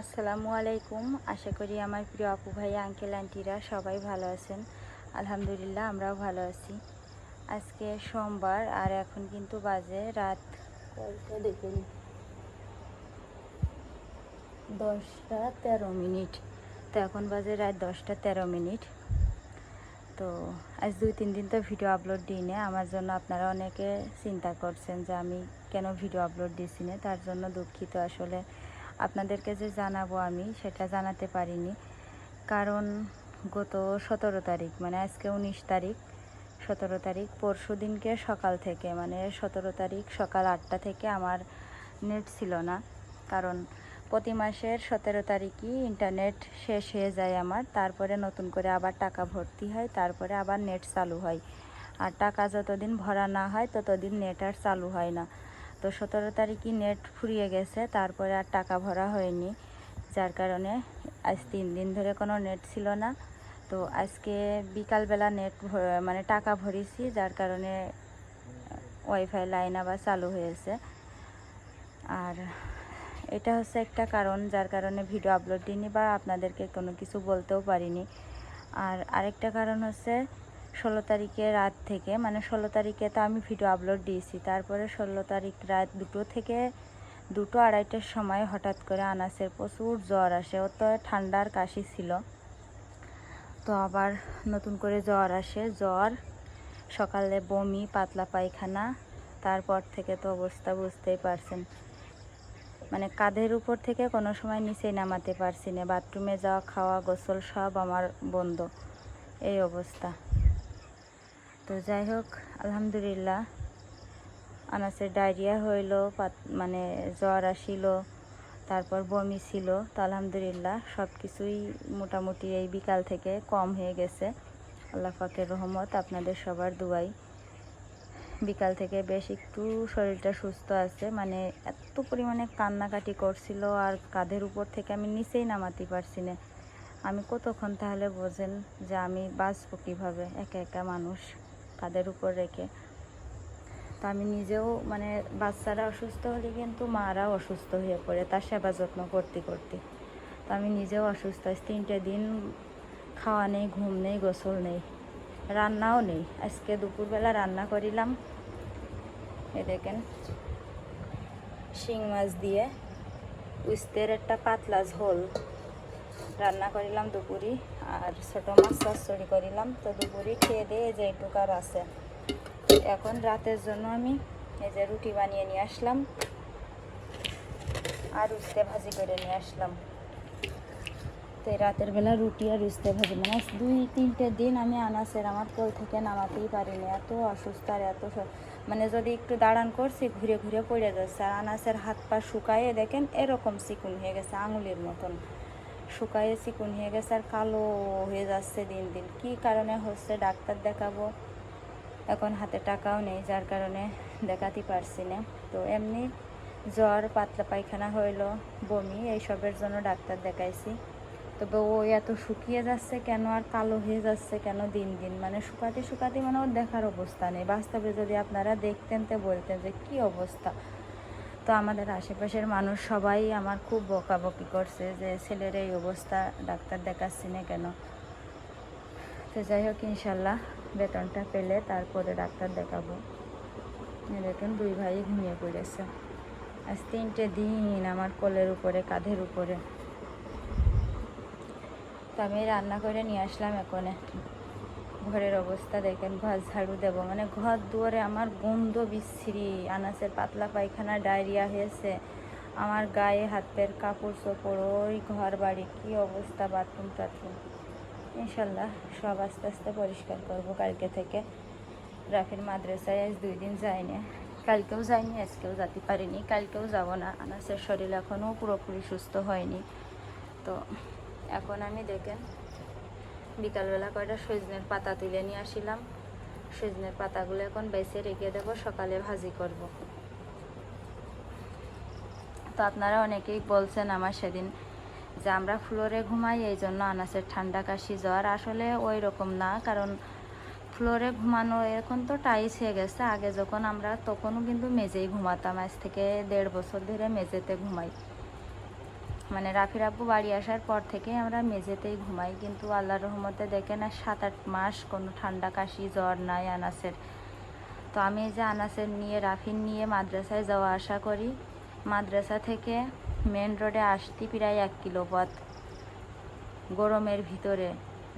আসসালামু আলাইকুম। আশা করি আমার প্রিয় আপু ভাই আঙ্কেল আন্টিরা সবাই ভালো আছেন। আলহামদুলিল্লাহ, আমরাও ভালো আছি। আজকে সোমবার, আর এখন কিন্তু বাজে রাত দেখুন? দশটা তেরো মিনিট। তো এখন বাজে রাত দশটা তেরো মিনিট। তো আজ দুই তিন দিন তো ভিডিও আপলোড দিই না আমার জন্য আপনারা অনেকে চিন্তা করছেন যে আমি কেন ভিডিও আপলোড দিছি না? তার জন্য দুঃখিত। আসলে আপনাদেরকে যে জানাব আমি, সেটা জানাতে পারিনি। কারণ গত সতেরো তারিখ মানে আজকে উনিশ তারিখ, সতেরো তারিখ পরশু দিনকে সকাল থেকে মানে সতেরো তারিখ সকাল আটটা থেকে আমার নেট ছিল না। কারণ প্রতি মাসের সতেরো তারিখই ইন্টারনেট শেষ হয়ে যায় আমার। তারপরে নতুন করে আবার টাকা ভর্তি হয়, তারপরে আবার নেট চালু হয়। আর টাকা যতদিন ভরা না হয়, ততদিন নেট আর চালু হয় না। তো সতেরো তারিখই নেট ফুরিয়ে গেছে, তারপরে আর টাকা ভরা হয়নি। যার কারণে আজ তিন দিন ধরে কোনো নেট ছিল না। তো আজকে বিকালবেলা নেট মানে টাকা ভরিছি, যার কারণে ওয়াইফাই লাইন আবার চালু হয়েছে। আর এটা হচ্ছে একটা কারণ, যার কারণে ভিডিও আপলোড দিইনি বা আপনাদেরকে কোনো কিছু বলতেও পারিনি। আর আরেকটা কারণ হচ্ছে ষোলো তারিখে রাত থেকে মানে ষোলো তারিখে তো আমি ভিডিও আপলোড দিয়েছি। তারপরে ষোলো তারিখ রাত দুটো থেকে দুটো আড়াইটার সময় হঠাৎ করে আনাসের প্রচুর জ্বর আসে। ও তো ঠান্ডার কাশি ছিল। তো আবার নতুন করে জ্বর আসে। জ্বর, সকালে বমি, পাতলা পায়খানা, তারপর থেকে তো অবস্থা বুঝতেই পারছেন। মানে কাঁধের উপর থেকে কোনো সময় নিচে নামাতে পারছি না। বাথরুমে যাওয়া, খাওয়া, গোসল সব আমার বন্ধ। এই অবস্থা। তো যাই হোক, আলহামদুলিল্লাহ। আনাসের ডায়রিয়া হইল মানে জ্বর আসিল, তারপর বমি ছিল। তো আলহামদুলিল্লাহ সব কিছুই মোটামুটি এই বিকাল থেকে কম হয়ে গেছে। আল্লাহ পাকের রহমত, আপনাদের সবার দুয়াই। বিকাল থেকে বেশ একটু শরীরটা সুস্থ আছে। মানে এত পরিমাণে কান্নাকাটি করছিল আর কাঁধের উপর থেকে আমি নিচেই নামাতে পারছি না। আমি কতক্ষণ তাহলে বোঝেন যে আমি বাঁচবো কীভাবে? একা একা মানুষ। কাঁধের উপর রেখে। তো আমি নিজেও মানে বাচ্চারা অসুস্থ হলে কিন্তু মারাও অসুস্থ হয়ে পড়ে, তার সেবা যত্ন করতে করতে। তো আমি নিজেও অসুস্থ আছি তিনটে দিন খাওয়া নেই, ঘুম নেই, গোসল নেই, রান্নাও নেই। আজকে দুপুরবেলা রান্না করিলাম এ দেখেন, শিং মাছ দিয়ে, উস্তের একটা পাতলা ঝোল। রান্না করিলাম দুপুরি আর ছোট মাছ চচ্চড়ি করিলাম। তো দুপুরি খেয়ে দিয়ে যে এইটুকু আর আছে। এখন রাতের জন্য আমি এই যে রুটি বানিয়ে নিয়ে আসলাম আর উস্তে ভাজি করে নিয়ে আসলাম। তো রাতের বেলা রুটি আর উস্তে ভাজি মানে দুই, তিনটে দিন আমি আনাসের আমার কোল থেকে নামাতেই পারিনি। এত অসুস্থ আর এত মানে যদি একটু দাঁড়ান করছি, ঘুরে ঘুরে পড়ে যাচ্ছে। আর আনাসের হাত পা শুকায়ে দেখেন এরকম চিকুন হয়ে গেছে আঙুলের মতন। শুকায়ে চিকুন হয়ে গেছে আর কালো হয়ে যাচ্ছে দিন দিন। কি কারণে হচ্ছে? ডাক্তার দেখাবো। এখন হাতে টাকাও নেই, যার কারণে দেখাতে পারছি না। তো এমনি জ্বর, পাতলা পায়খানা হইল, বমি, এইসবের জন্য ডাক্তার দেখাইছি। তবে ও এত শুকিয়ে যাচ্ছে কেন আর কালো হয়ে যাচ্ছে কেন দিন দিন? মানে শুকাতে শুকাতে মানে ওর দেখার অবস্থা নেই। বাস্তবে যদি আপনারা দেখতেন তো বলতেন যে কি অবস্থা। তো আমাদের আশেপাশের মানুষ সবাই আমার খুব বকাবকি করছে যে, ছেলের এই অবস্থা ডাক্তার দেখাচ্ছি না কেন? তো যাই হোক, ইনশাল্লাহ বেতনটা পেলে তারপরে ডাক্তার দেখাবো। দেখেন, দুই ভাই ঘুমিয়ে পড়েছে। আজ তিনটে দিন আমার কোলের উপরে, কাঁধের উপরে। তো আমি রান্না করে নিয়ে আসলাম এখনে। ঘরের অবস্থা দেখেন, ঘর ঝাড়ু দেবো। মানে ঘর দুয়ারে আমার গন্ধ বিচ্ছিরি আনাসের পাতলা পায়খানা, ডায়রিয়া হয়েছে। আমার গায়ে হাতের কাপড় চোপড়, ওই ঘর বাড়ি, কী অবস্থা বাথরুম টাথরুম। ইনশাল্লাহ সব আস্তে আস্তে পরিষ্কার করব কালকে থেকে। রাফির মাদ্রাসায় আজ দুই দিন যাইনি। কালকেও যাইনি, আজকেও যেতে পারিনি। কালকেও যাব না। আনাসের শরীর এখনও পুরোপুরি সুস্থ হয়নি। তো এখন আমি দেখেন বিকালবেলা কয়টা সজনের পাতা তুলে নিয়ে আসিলাম। সজনের পাতাগুলো এখন বেছে রেখে দেবো, সকালে ভাজি করব। তো আপনারা অনেকেই বলছেন আমার সেদিন যে আমরা ফ্লোরে ঘুমাই, এই জন্য আনাসের ঠান্ডা কাশি জ্বর। আসলে ওই রকম না, কারণ ফ্লোরে ঘুমানো এখন তো টাইস হয়ে গেছে। আগে যখন আমরা, তখনও কিন্তু মেঝেই ঘুমাতাম। আজ থেকে দেড় বছর ধরে মেঝেতে ঘুমাই। মানে রাফির আব্বু বাড়ি আসার পর থেকে আমরা মেঝেতেই ঘুমাই, কিন্তু আল্লাহ রহমতে দেখে না সাত আট মাস কোনো ঠান্ডা কাশি, জ্বর নাই আনাসের। তো আমি যে আনাসের নিয়ে, রাফির নিয়ে মাদ্রাসায় যাওয়া আসা করি। মাদ্রাসা থেকে মেন রোডে আসতে প্রায় এক কিলো পথ। গরমের ভিতরে,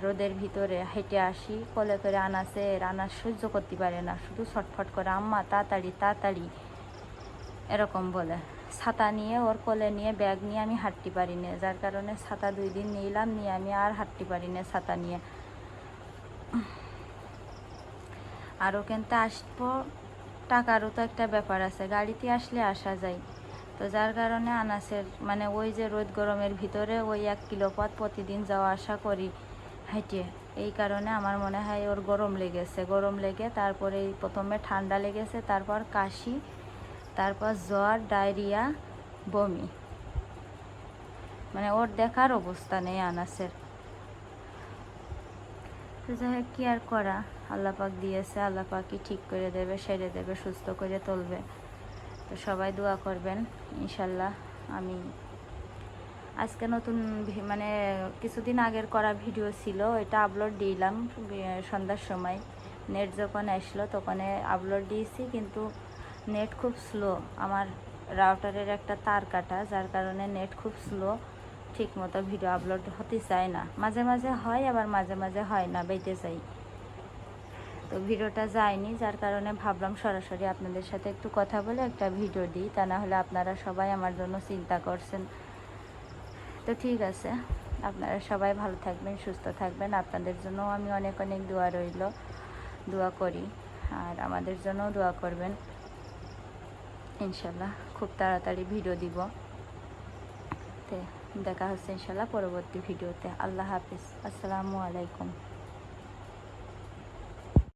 রোদের ভিতরে হেঁটে আসি, কলে করে আনাসে আনাস সহ্য করতে পারে না, শুধু ছটফট করে, আম্মা, তাড়াতাড়ি তাড়াতাড়ি। এরকম বলে। ছাতা নিয়ে, ওর কোলে নিয়ে, ব্যাগ নিয়ে আমি হাঁটতে পারি না যার কারণে ছাতা দুই দিন নিলাম, নিয়ে আমি আর হাঁটতে পারি না ছাতা নিয়ে। আরও কিন্তু আসব, টাকারও তো একটা ব্যাপার আছে, গাড়িতে আসলে আসা যায়। তো যার কারণে আনাসের মানে ওই যে রোদ গরমের ভিতরে ওই এক কিলো পথ প্রতিদিন যাওয়া আসা করি হেঁটে। এই কারণে আমার মনে হয় ওর গরম লেগেছে। গরম লেগে তারপরে প্রথমে ঠান্ডা লেগেছে, তারপর কাশি তারপর জ্বর, ডায়রিয়া, বমি। মানে ওর দেখার অবস্থা নেই আনাসের। তো যাই হোক, কি আর করা? আল্লাপাক দিয়েছে আল্লাপাকই ঠিক করে দেবে, সেরে দেবে, সুস্থ করে তুলবে। তো সবাই দোয়া করবেন, ইনশাল্লাহ আমি আজকে নতুন মানে কিছুদিন আগের করা ভিডিও ছিল এটা আপলোড দিলাম সন্ধ্যার সময়। নেট যখন আসলো, তখন আপলোড দিয়েছি, কিন্তু নেট খুব স্লো আমার রাউটারের একটা তার কাটা, যার কারণে নেট খুব স্লো ঠিক মতো ভিডিও আপলোড হতে চায় না। মাঝে মাঝে হয়, আবার মাঝে মাঝে হয় না, বেঁচে যাই। তো ভিডিওটা যায়নি, যার কারণে ভাবলাম সরাসরি আপনাদের সাথে একটু কথা বলে একটা ভিডিও দিই। তা না হলে আপনারা সবাই আমার জন্য চিন্তা করছেন। তো ঠিক আছে, আপনারা সবাই ভালো থাকবেন, সুস্থ থাকবেন। আপনাদের জন্য আমি অনেক অনেক দোয়া রইল। দোয়া করি, আর আমাদের জন্যও দোয়া করবেন। ইনশাল্লাহ খুব তাড়াতাড়ি ভিডিও দিব। দেখা হচ্ছে ইনশাল্লাহ পরবর্তী ভিডিওতে আল্লাহ হাফিজ। আসসালামু আলাইকুম।